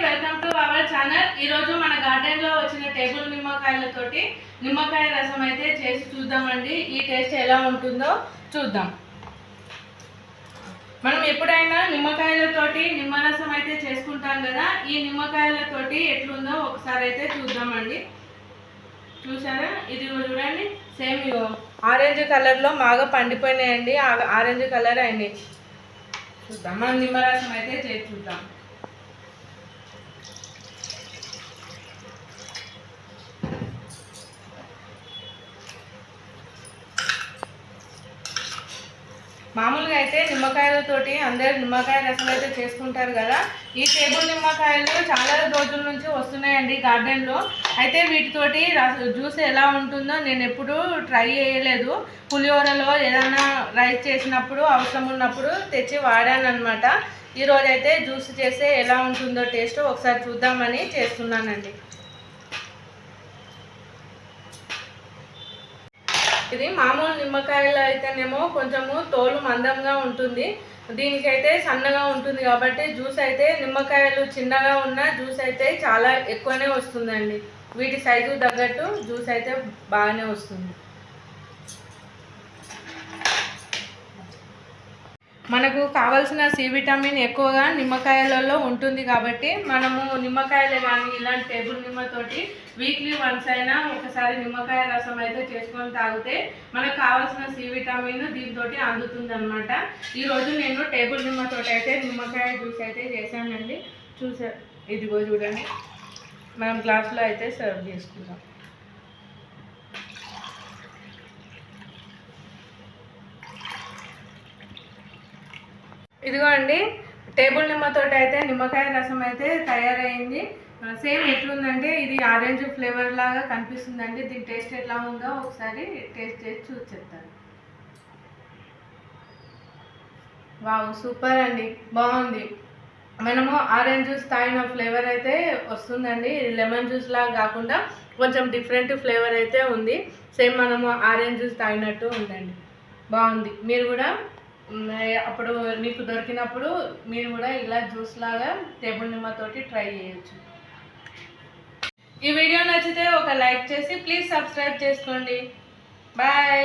Welcome to our channel ఈ రోజు మన గార్డెన్లో వచ్చిన టేబుల్ నిమ్మకాయలతోటి నిమ్మకాయ రసం అయితే చేసి చూద్దామండి. ఈ టేస్ట్ ఎలా ఉంటుందో చూద్దాం. మనం ఎప్పుడైనా నిమ్మకాయలతోటి నిమ్మరసం అయితే చేసుకుంటాం కదా ఈ నిమ్మకాయలతోటి ఎట్లుందో ఒకసారి అయితే చూద్దామండి. చూసారా? ఇది చూడండి. సేమ్ ఇగో ఆరెంజ్ కలర్లో బాగా పండిపోయినాయండి. ఆ- ఆరెంజ్ కలర్ అయినాయి చూద్దాం. మనం నిమ్మరసం అయితే చేసి చూద్దాం. మామూలుగా అయితే నిమ్మకాయలతోటి అందరు నిమ్మకాయ రసం అయితే చేసుకుంటారు కదా. ఈ టేబుల్ నిమ్మకాయలు చాలా రోజుల నుంచి వస్తున్నాయండి గార్డెన్లో అయితే వీటితోటి రస- జ్యూస్ ఎలా ఉంటుందో నేను ఎప్పుడూ ట్రై చేయలేదు. పులిహోరలో ఏదైనా రైస్ చేసినప్పుడు అవసరం ఉన్నప్పుడు తెచ్చి వాడాను అనమాట జ్యూస్ చేస్తే ఎలా ఉంటుందో టేస్ట్ ఒకసారి చూద్దామని చేస్తున్నానండి. ఇది మామూలు నిమ్మకాయలు అయితేనేమో కొంచెము తోలు మందంగా ఉంటుంది. దీనికైతే సన్నగా ఉంటుంది కాబట్టి జ్యూస్ అయితే నిమ్మకాయలు చిన్నగా ఉన్న జ్యూస్ అయితే చాలా ఎక్కువనే వస్తుందండి. వీటి సైజు తగ్గట్టు జ్యూస్ అయితే బాగానే వస్తుంది. మనకు కావాల్సిన సి విటమిన్ ఎక్కువగా నిమ్మకాయలలో ఉంటుంది కాబట్టి మనము నిమ్మకాయలు కానీ ఇలాంటి టేబుల్ నిమ్మతోటి వీక్లీ వన్స్ అయినా ఒకసారి నిమ్మకాయ రసం అయితే చేసుకొని తాగితే మనకు కావాల్సిన సి విటమిన్ దీంతో అందుతుంది అనమాట ఈరోజు నేను టేబుల్ నిమ్మతోటి అయితే నిమ్మకాయ జ్యూస్ అయితే చేశానండి. చూసా ఇదిగో చూడండి. మనం గ్లాస్లో అయితే సర్వ్ చేసుకుందాం. ఇదిగో అండి టేబుల్ నిమ్మతోటి అయితే నిమ్మకాయ రసం అయితే తయారైంది. సేమ్ ఎట్లుందంటే ఇది ఆరెంజ్ ఫ్లేవర్ లాగా కనిపిస్తుందండి. దీని టేస్ట్ ఎట్లా ఉందో ఒకసారి టేస్ట్ చేసి చూసి చెప్తాను వావ్ సూపర్ అండి. బాగుంది. మనము ఆరెంజ్ జ్యూస్ తాగిన ఫ్లేవర్ అయితే వస్తుందండి. ఇది లెమన్ జ్యూస్ లాగా కాకుండా కొంచెం డిఫరెంట్ ఫ్లేవర్ అయితే ఉంది. సేమ్ మనము ఆరెంజ్ జ్యూస్ తాగినట్టు ఉందండి. బాగుంది. మీరు కూడా అప్పుడు మీకు దొరికినప్పుడు మీరు కూడా ఇలా జ్యూస్ లాగా టేబుల్ నిమ్మతోటి ట్రై చేయొచ్చు. ఈ వీడియో నచ్చితే ఒక లైక్ చేసి ప్లీజ్ సబ్స్క్రైబ్ చేసుకోండి. బాయ్.